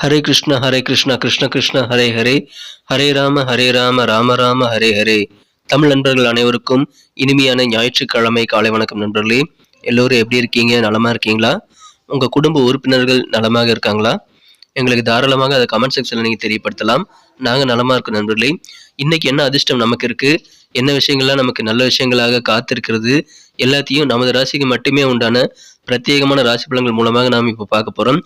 ஹரே கிருஷ்ண ஹரே கிருஷ்ண கிருஷ்ண கிருஷ்ண ஹரே ஹரே. ஹரே ராம ஹரே ராம ராம ராம ஹரே ஹரே. தமிழ் நண்பர்கள் அனைவருக்கும் இனிமையான ஞாயிற்றுக்கிழமை காலை வணக்கம் நண்பர்களே. எல்லோரும் எப்படி இருக்கீங்க? நலமா இருக்கீங்களா? உங்க குடும்ப உறுப்பினர்கள் நலமாக இருக்காங்களா? எங்களுக்கு தாராளமாக அதை கமெண்ட் செக்ஷனில் நீங்கள் தெரியப்படுத்தலாம். நாங்கள் நலமாக இருக்கோம் நண்பர்களே. இன்னைக்கு என்ன அதிர்ஷ்டம் நமக்கு இருக்கு? என்ன விஷயங்கள்லாம் நமக்கு நல்ல விஷயங்களாக காத்திருக்கிறது? எல்லாத்தையும் நமது ராசிக்கு மட்டுமே உண்டான பிரத்யேகமான ராசி பலன்கள் மூலமாக நாம் இப்போ பார்க்க போகிறோம்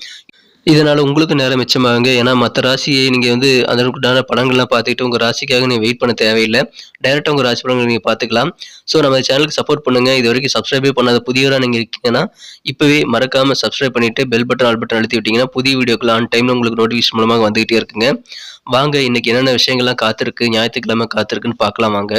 இதனால் உங்களுக்கு நேரம் மிச்சமாகுங்க. ஏன்னா மற்ற ராசியை நீங்கள் வந்து அதற்குண்டான படங்கள்லாம் பார்த்துக்கிட்டு உங்கள் ராசிக்காக நீங்கள் வெயிட் பண்ண தேவையில்லை. டைரெக்டாக உங்கள் ராசி படங்கள் நீங்கள் பார்த்துக்கலாம். ஸோ நம்ம சேனலுக்கு சப்போர்ட் பண்ணுங்கள் இது வரைக்கும் சப்ஸ்கிரைபே பண்ணாத புதியவராக நீங்கள் இருக்கீங்கன்னா இப்போவே மறக்காமல் சப்ஸ்கிரைப் பண்ணிவிட்டு பெல் பட்டன் ஆல் பட்டன் அழுத்தி விட்டிங்கன்னா புதிய வீடியோக்கள் ஆன் டைமில் உங்களுக்கு நோட்டிஃபிகேஷன் மூலமாக வந்துகிட்டே இருக்குங்க. வாங்க இன்னைக்கு என்னென்ன விஷயங்கள்லாம் காத்திருக்கு ஞாயிற்றுக்கிழமை காத்திருக்குன்னு பார்க்கலாம் வாங்க.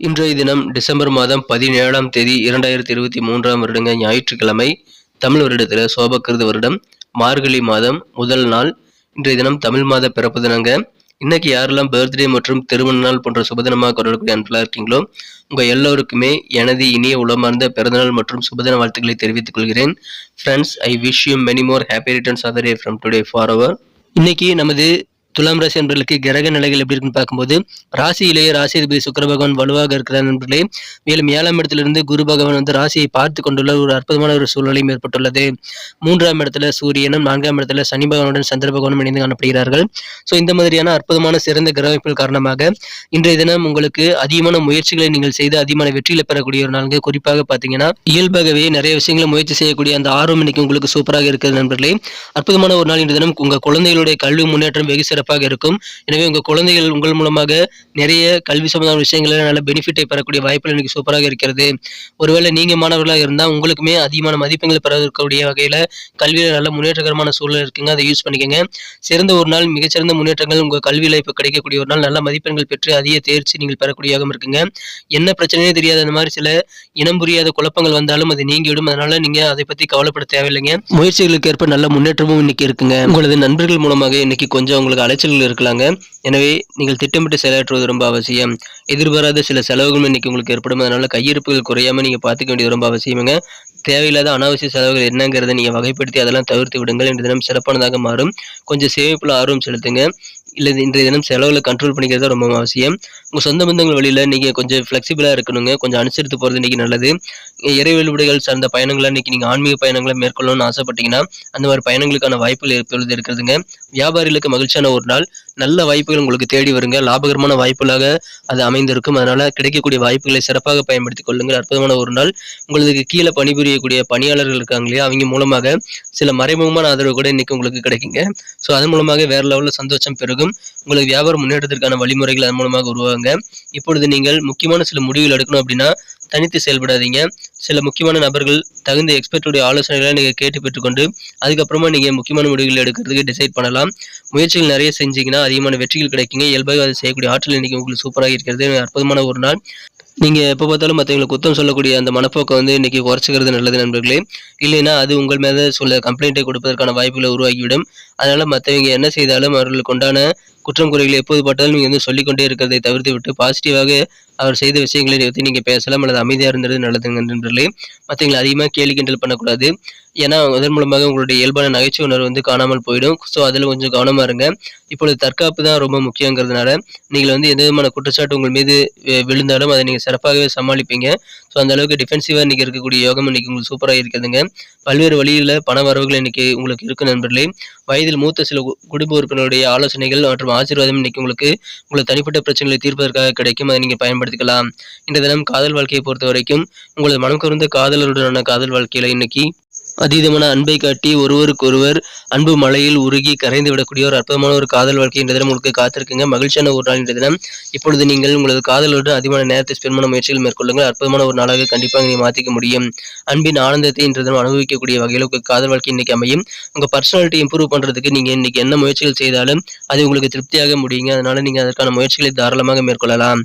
இன்றைய தினம் டிசம்பர் மாதம் பதினேழாம் தேதி இரண்டாயிரத்தி இருபத்தி மூன்றாம் வருடங்க ஞாயிற்றுக்கிழமை தமிழ் வருடத்தில் சோபக்கிருது வருடம் மார்கழி மாதம் முதல் நாள் இன்றைய தினம் தமிழ் மாத பிறப்பு தினங்க இன்னைக்கு யாரெல்லாம் பர்த்டே மற்றும் திருமண நாள் போன்ற சுபதினமாக கொண்டாடக்கூடிய அன்பலாக இருக்கீங்களோ உங்கள் எல்லோருக்குமே எனது இனிய உளமார்ந்த பிறந்தநாள் மற்றும் சுபதின வாழ்த்துக்களை தெரிவித்துக் கொள்கிறேன். Friends I wish you many more happy returns of day from today for our இன்னைக்கு நமது துலாம் ராசி நண்பர்களுக்கு கிரக நிலைகள் எப்படி இருக்குன்னு பார்க்கும்போது ராசியிலேயே ராசிபதி சுக்கர பகவான் வலுவாக இருக்கிறார் நண்பர்களே. மேலும் ஏழாம் இடத்திலிருந்து குரு பகவான் வந்து ராசியை பார்த்து கொண்டுள்ள ஒரு அற்புதமான ஒரு சூழ்நிலையும் ஏற்பட்டுள்ளது. மூன்றாம் இடத்துல சூரியனும் நான்காம் இடத்துல சனி பகவானுடன் சந்திர பகவானும் இணைந்து காணப்படுகிறார்கள். ஸோ இந்த மாதிரியான அற்புதமான சிறந்த கிரக காரணமாக இன்றைய தினம் உங்களுக்கு அதிகமான முயற்சிகளை நீங்கள் செய்து அதிகமான வெற்றியில பெறக்கூடிய ஒரு நாளுங்க. குறிப்பாக பார்த்தீங்கன்னா இயல்பாகவே நிறைய விஷயங்களை முயற்சி செய்யக்கூடிய அந்த ஆர்வம் இன்னைக்கு உங்களுக்கு சூப்பராக இருக்கிறது நண்பர்களே. அற்புதமான ஒரு நாள் இன்றைய தினம். உங்கள் குழந்தைகளுடைய கல்வி முன்னேற்றம் வெகு சிறப்பாக இருக்கும். எனவே உங்கள் குழந்தைகள் உங்கள் மூலமாக நிறைய கல்வி சம்பந்தமான விஷயங்கள நல்ல பெனிஃபிட்டை பெறக்கூடிய வாய்ப்புகள் இன்னைக்கு சூப்பராக இருக்கிறது. ஒருவேளை நீங்க மாணவர்களாக இருந்தால் உங்களுக்குமே அதிகமான மதிப்பெண்கள் பெறக்கூடிய வகையில கல்வியில் நல்ல முன்னேற்றகரமான சூழல் இருக்குங்க. அதை யூஸ் பண்ணிக்கோங்க. சிறந்த ஒரு நாள் மிகச்சிறந்த முன்னேற்றங்கள் உங்கள் கல்வியில் இப்போ கிடைக்கக்கூடிய ஒரு நாள். நல்ல மதிப்பெண்கள் பெற்று அதிக தேர்ச்சி நீங்கள் பெறக்கூடிய இருக்குங்க. என்ன பிரச்சனையே தெரியாத. அந்த மாதிரி சில இனம் புரியாத குழப்பங்கள் வந்தாலும் அது நீங்கிவிடும். அதனால நீங்க அதை பத்தி கவலைப்பட தேவையில்லைங்க. முயற்சிகளுக்கு ஏற்ப நல்ல முன்னேற்றமும் இன்னைக்கு இருக்குங்க. உங்களது நண்பர்கள் மூலமாக இன்னைக்கு கொஞ்சம் உங்களுக்கு அலைச்சல்கள் இருக்கலாங்க. எனவே நீங்கள் திட்டமிட்டு செயலாற்றுவது ரொம்ப அவசியம். எதிர்பாராத சில செலவுகளும் இன்னைக்கு உங்களுக்கு ஏற்படும். அதனால கையிருப்புகள் குறையாம நீங்கள் பார்த்துக்க வேண்டியது ரொம்ப அவசியமுங்க. தேவையில்லாத அனாவசிய செலவுகள் என்னங்கிறத நீங்கள் வகைப்படுத்தி அதெல்லாம் தவிர்த்து விடுங்கள். இன்று தினம் சிறப்பானதாக மாறும். கொஞ்சம் சேமிப்பில் ஆர்வம் செலுத்துங்க. இல்லை இன்றைய தினம் செலவுகளை கண்ட்ரோல் பண்ணிக்கிறது ரொம்ப அவசியம். உங்கள் சொந்த பந்தங்கள் வழியில் நீங்கள் கொஞ்சம் ஃப்ளெக்சிபிளாக இருக்கணுங்க. கொஞ்சம் அனுசரித்து போகிறது இன்றைக்கி நல்லது. இறை சார்ந்த பயணங்களை இன்னைக்கு நீங்கள் ஆன்மீக பயணங்களை மேற்கொள்ளணும்னு ஆசைப்பட்டீங்கன்னா அந்த மாதிரி பயணங்களுக்கான வாய்ப்புகள் இப்பொழுது இருக்கிறதுங்க. வியாபாரிகளுக்கு மகிழ்ச்சியான ஒரு நாள். நல்ல வாய்ப்புகள் உங்களுக்கு தேடி வருங்க. லாபகரமான வாய்ப்புகளாக அது அமைந்திருக்கும். அதனால் கிடைக்கக்கூடிய வாய்ப்புகளை சிறப்பாக பயன்படுத்திக் கொள்ளுங்கள். அற்புதமான ஒரு நாள். உங்களுக்கு கீழே பணிபுரியக்கூடிய பணியாளர்கள் இருக்காங்க இல்லையா? அவங்க மூலமாக சில மறைமுகமான ஆதரவு கூட இன்னைக்கு உங்களுக்கு கிடைக்குங்க. ஸோ அதன் மூலமாக வேற லெவலில் சந்தோஷம் பெருகும். உங்களுக்கு வியாபார முன்னேற்றத்திற்கான வழிமுறைகள் அதன் மூலமாக உருவாங்க இப்பொழுது நீங்கள் முக்கியமான சில முடிவுகள் எடுக்கணும் அப்படின்னா தனித்து செயல்படாதீங்க. சில முக்கியமான நபர்கள் தகுந்த எக்ஸ்பர்ட்டுடைய ஆலோசனைகளை நீங்கள் கேட்டு பெற்றுக்கொண்டு அதுக்கப்புறமா நீங்கள் முக்கியமான முடிவுகள் எடுக்கிறதுக்கு டிசைட் பண்ணலாம். முயற்சிகள் நிறைய செஞ்சீங்கன்னா அதிகமான வெற்றிகள் கிடைக்குங்க. இயல்பாக அதை செய்யக்கூடிய ஆற்றல் இன்னைக்கு உங்களுக்கு சூப்பராக இருக்கிறது. அற்புதமான ஒரு நாள். நீங்கள் எப்போ பார்த்தாலும் மற்றவங்களை குத்தம் சொல்லக்கூடிய அந்த மனப்போக்கை வந்து இன்றைக்கி குறைச்சிக்கிறது நல்லது நண்பர்களே. இல்லைன்னா அது உங்கள் மேலே சொல்ல கம்ப்ளைண்ட்டை கொடுப்பதற்கான வாய்ப்புகளை உருவாக்கிவிடும். அதனால் மற்றவங்க என்ன செய்தாலும் அவர்களுக்கு உண்டான குற்றம் குறைகளை எப்போது பார்த்தாலும் நீங்கள் வந்து சொல்லிக்கொண்டே இருக்கிறதை தவிர்த்து விட்டு பாசிட்டிவாக அவர் செய்த விஷயங்களை பற்றி நீங்கள் பேசலாம். அல்லது அமைதியாக இருந்தது நல்லதுங்க நண்பர்களே. மற்றவங்களை அதிகமாக கேலி கிண்டல் பண்ணக்கூடாது. ஏன்னா அதன் மூலமாக உங்களுடைய இயல்பான நகைச்சுவை உணர்வு வந்து காணாமல் போயிடும். ஸோ அதில் கொஞ்சம் கவனமாக இருங்க. இப்பொழுது தற்காப்பு தான் ரொம்ப முக்கியங்கிறதுனால நீங்கள் வந்து எந்த விதமான குற்றச்சாட்டு உங்கள் மீது விழுந்தாலும் அதை நீங்கள் சிறப்பாகவே சமாளிப்பீங்க. ஸோ அந்த அளவுக்கு டிஃபென்சிவாக இன்றைக்கி இருக்கக்கூடிய யோகம் இன்றைக்கி உங்களுக்கு சூப்பராக இருக்கிறதுங்க. பல்வேறு வழியில் பண வரவுகள் இன்றைக்கி உங்களுக்கு இருக்கும் நண்பர்களே. வயதில் மூத்த சில குடும்ப உறுப்பினருடைய ஆலோசனைகள் மற்றும் ஆசீர்வாதம் இன்றைக்கி உங்களுக்கு உங்களுக்கு தனிப்பட்ட பிரச்சனைகளை தீர்ப்பதற்காக கிடைக்கும். அதை நீங்கள் பயன்படுத்திக்கலாம். இந்த தினம் காதல் வாழ்க்கையை பொறுத்த வரைக்கும் உங்களது மனம் கருந்த காதலருடனான காதல் வாழ்க்கையில் இன்னைக்கு அதீதமான அன்பை காட்டி ஒருவருக்கொருவர் அன்பு மலையில் உருகி கரைந்து விடக்கூடிய ஒரு அற்புதமான ஒரு காதல் வாழ்க்கை இந்த தினம் உங்களுக்கு காத்திருக்குங்க. மகிழ்ச்சியான ஒரு நாள் இந்த தினம். இப்பொழுது நீங்கள் உங்களது காதலோடு அதிகமான நேரத்தை ஸ்பெண்ட் பண்ண முயற்சிகள் மேற்கொள்ளுங்கள். அற்புதமான ஒரு நாளாக கண்டிப்பாக நீங்கள் மாற்றிக்க முடியும். அன்பின் ஆனந்தத்தை இன்று தினம் அனுபவிக்கக்கூடிய வகையில் உங்கள் காதல் வாழ்க்கை இன்னைக்கு அமையும். உங்கள் பர்சனாலிட்டி இம்ப்ரூவ் பண்ணுறதுக்கு நீங்கள் இன்னைக்கு என்ன முயற்சிகள் செய்தாலும் அது உங்களுக்கு திருப்தியாக முடியுங்க. அதனால நீங்கள் அதற்கான முயற்சிகளை தாராளமாக மேற்கொள்ளலாம்.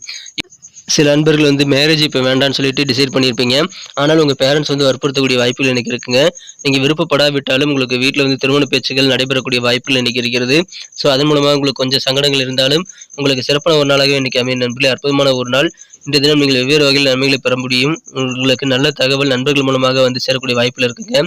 சில நண்பர்கள் வந்து மேரேஜ் இப்போ வேண்டாம்னு சொல்லிட்டு டிசைட் பண்ணியிருப்பீங்க. ஆனால் உங்கள் பேரண்ட்ஸ் வந்து வற்புறுத்தக்கூடிய வாய்ப்புகள் எனக்கு இருக்குங்க. நீங்கள் விருப்பப்படாவிட்டாலும் உங்களுக்கு வீட்டில் வந்து திருமண பேச்சுகள் நடைபெறக்கூடிய வாய்ப்புகள் இன்னைக்கு இருக்கிறது. ஸோ அதன் மூலமாக உங்களுக்கு கொஞ்சம் சங்கடங்கள் இருந்தாலும் உங்களுக்கு சிறப்பான ஒரு நாளாகவே இன்றைக்கி அமைய நண்பர்களே. அற்புதமான ஒரு நாள். இன்றைய தினம் நீங்கள் வெவ்வேறு வகையில் நன்மைகளை பெற முடியும். உங்களுக்கு நல்ல தகவல் நண்பர்கள் மூலமாக வந்து சேரக்கூடிய வாய்ப்பில் இருக்குங்க.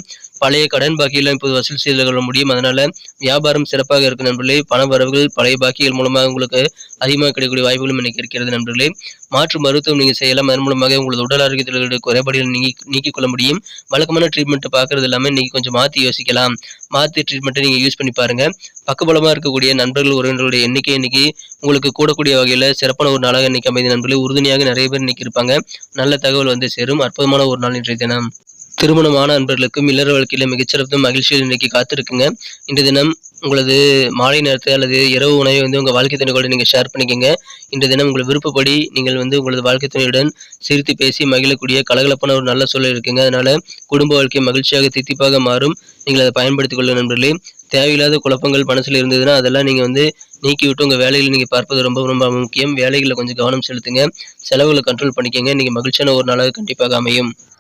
பழைய கடன் பாக்கியெல்லாம் இப்போது வசூல் செய்து கொள்ள முடியும். அதனால வியாபாரம் சிறப்பாக இருக்கும் நண்பர்களே. பண வரவுகள் பழைய பாக்கிகள் மூலமாக உங்களுக்கு அதிகமாக கிடைக்கக்கூடிய வாய்ப்புகளும் இன்னைக்கு இருக்கிறது நண்பர்களே. மாற்று மருத்துவம் நீங்கள் செய்யலாம். அதன் மூலமாக உங்களது உடல் ஆரோக்கியத்தில் குறைபாடுகள் நீங்கி நீக்கிக் கொள்ள முடியும். வழக்கமான ட்ரீட்மெண்ட்டை பார்க்கறது எல்லாமே இன்னைக்கு கொஞ்சம் மாற்றி யோசிக்கலாம். மாற்றி ட்ரீட்மெண்ட்டை நீங்கள் யூஸ் பண்ணி பாருங்கள் பக்கபலமாக இருக்கக்கூடிய நண்பர்கள் உறவினர்களுடைய எண்ணிக்கை இன்னைக்கு உங்களுக்கு கூடக்கூடிய வகையில் சிறப்பான ஒரு நாளாக இன்னைக்கு அமைதி நண்பர்களே. உறுதுணையாக நிறைய பேர் இன்னைக்கு இருப்பாங்க. நல்ல தகவல் வந்து சேரும். அற்புதமான ஒரு நாள் இன்றைய தினம். திருமணமான அன்பர்களுக்கும் இல்லற வாழ்க்கையில மிகச்சிறப்பு மகிழ்ச்சியில் இன்னைக்கு காத்திருக்குங்க. இன்றைய தினம் உங்களது மாலை நேரத்தை அல்லது இரவு உணவை வந்து உங்கள் வாழ்க்கை துணையோட நீங்கள் ஷேர் பண்ணிக்கோங்க. இன்றைய தினம் உங்கள் விருப்பப்படி நீங்கள் வந்து உங்களது வாழ்க்கை துணையுடன் சிரித்து பேசி மகிழக்கூடிய கலகலப்பான ஒரு நல்ல சூழல் இருக்குங்க. அதனால குடும்ப வாழ்க்கை மகிழ்ச்சியாக தித்திப்பாக மாறும். நீங்கள் அதை பயன்படுத்திக் கொள்ள நண்பர்களே. தேவையில்லாத குழப்பங்கள் மனசில் இருந்ததுன்னா அதெல்லாம் நீங்கள் வந்து நீக்கி விட்டு உங்கள் வேலையில் நீங்கள் பார்ப்பது ரொம்ப ரொம்ப முக்கியம். வேலைகளில் கொஞ்சம் கவனம் செலுத்துங்க. செலவுகளை கண்ட்ரோல் பண்ணிக்கோங்க. நீங்கள் மகிழ்ச்சியான ஒரு நாளாக கண்டிப்பாக அமையும்.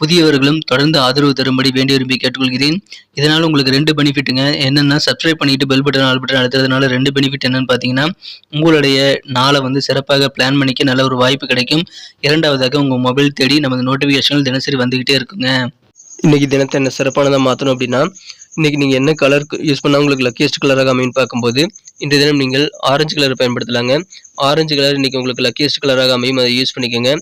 புதியவர்களும் தொடர்ந்து ஆதரவு தரும்படி வேண்டி விரும்பி கேட்டுக்கொள்கிறேன். இதனால் உங்களுக்கு ரெண்டு பெனிஃபிட்டுங்க. என்னென்னா சப்ஸ்கிரைப் பண்ணிட்டு பெல் பட்டன் ஆல் பட்டன் அழுத்துறதுனால ரெண்டு பெனிஃபிட் என்னன்னு பார்த்தீங்கன்னா உங்களுடைய நாளை வந்து சிறப்பாக பிளான் பண்ணிக்க நல்ல ஒரு வாய்ப்பு கிடைக்கும். இரண்டாவதாக உங்கள் மொபைல் தேடி நமது நோட்டிஃபிகேஷன்கள் தினசரி வந்துக்கிட்டே இருக்குங்க. இன்னைக்கு தினத்தை என்ன சிறப்பானதாக மாற்றணும் அப்படின்னா இன்னைக்கு நீங்கள் என்ன கலர் யூஸ் பண்ணால் உங்களுக்கு லக்கியஸ்ட் கலராக அமைன்னு பார்க்கும்போது இன்றைய தினம் நீங்கள் ஆரஞ்சு கலர் பயன்படுத்தலாங்க. ஆரஞ்சு கலர் இன்றைக்கி உங்களுக்கு லக்கியஸ்ட் கலராக அமையும் அதை யூஸ் பண்ணிக்கோங்க.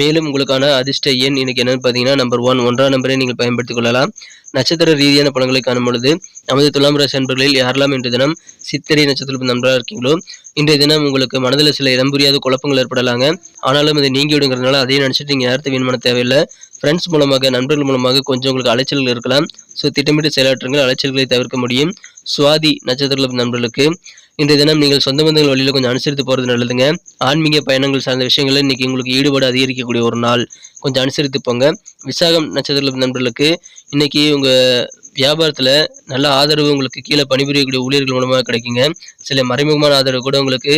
மேலும் உங்களுக்கான அதிர்ஷ்ட எண் இன்னைக்கு என்னன்னு பார்த்தீங்கன்னா நம்பர் ஒன் ஒன்றாம் நம்பரை நீங்கள் பயன்படுத்திக் கொள்ளலாம். நட்சத்திர ரீதியான பலன்களை காணும் பொழுது நமது துலாம் ராசி அன்பர்களில் யாரெல்லாம் இன்றைய தினம் சித்திரை நட்சத்திரம் நண்பராக இருக்கீங்களோ இன்றைய தினம் உங்களுக்கு மனதில் சில இடம் புரியாத குழப்பங்கள் ஏற்படலாங்க. ஆனாலும் அதை நீங்கி விடுங்கிறதுனால அதையும் நினச்சிட்டு நீங்கள் நேரத்தை வீண் தேவையில்லை. ஃப்ரெண்ட்ஸ் மூலமாக நண்பர்கள் மூலமாக கொஞ்சம் உங்களுக்கு அலைச்சல்கள் இருக்கலாம். ஸோ திட்டமிட்டு செயலாற்றுங்கள் அலைச்சல்களை தவிர்க்க முடியும். சுவாதி நட்சத்திர நண்பர்களுக்கு இந்த தினம் நீங்கள் சொந்த பந்தங்கள் வழியில் கொஞ்சம் அனுசரித்து போகிறது நல்லதுங்க. ஆன்மீக பயணங்கள் சார்ந்த விஷயங்களில் இன்னைக்கு உங்களுக்கு ஈடுபாடு அதிகரிக்கக்கூடிய ஒரு நாள். கொஞ்சம் அனுசரித்து போங்க. விசாகம் நட்சத்திர நண்பர்களுக்கு இன்னைக்கு உங்கள் வியாபாரத்தில் நல்ல ஆதரவு உங்களுக்கு கீழே பணிபுரியக்கூடிய ஊழியர்கள் மூலமாக கிடைக்குங்க. சில மறைமுகமான ஆதரவு கூட உங்களுக்கு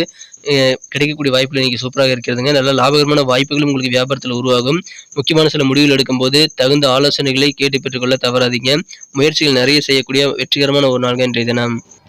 கிடைக்கக்கூடிய வாய்ப்புகள் இன்றைக்கி சூப்பராக இருக்கிறதுங்க. நல்ல லாபகரமான வாய்ப்புகளும் உங்களுக்கு வியாபாரத்தில் உருவாகும். முக்கியமான சில முடிவுகள் எடுக்கும்போது தகுந்த ஆலோசனைகளை கேட்டு பெற்றுக்கொள்ள தவறாதீங்க. முயற்சிகள் நிறைய செய்யக்கூடிய வெற்றிகரமான ஒரு நாள்கள் இன்றைய தினம்.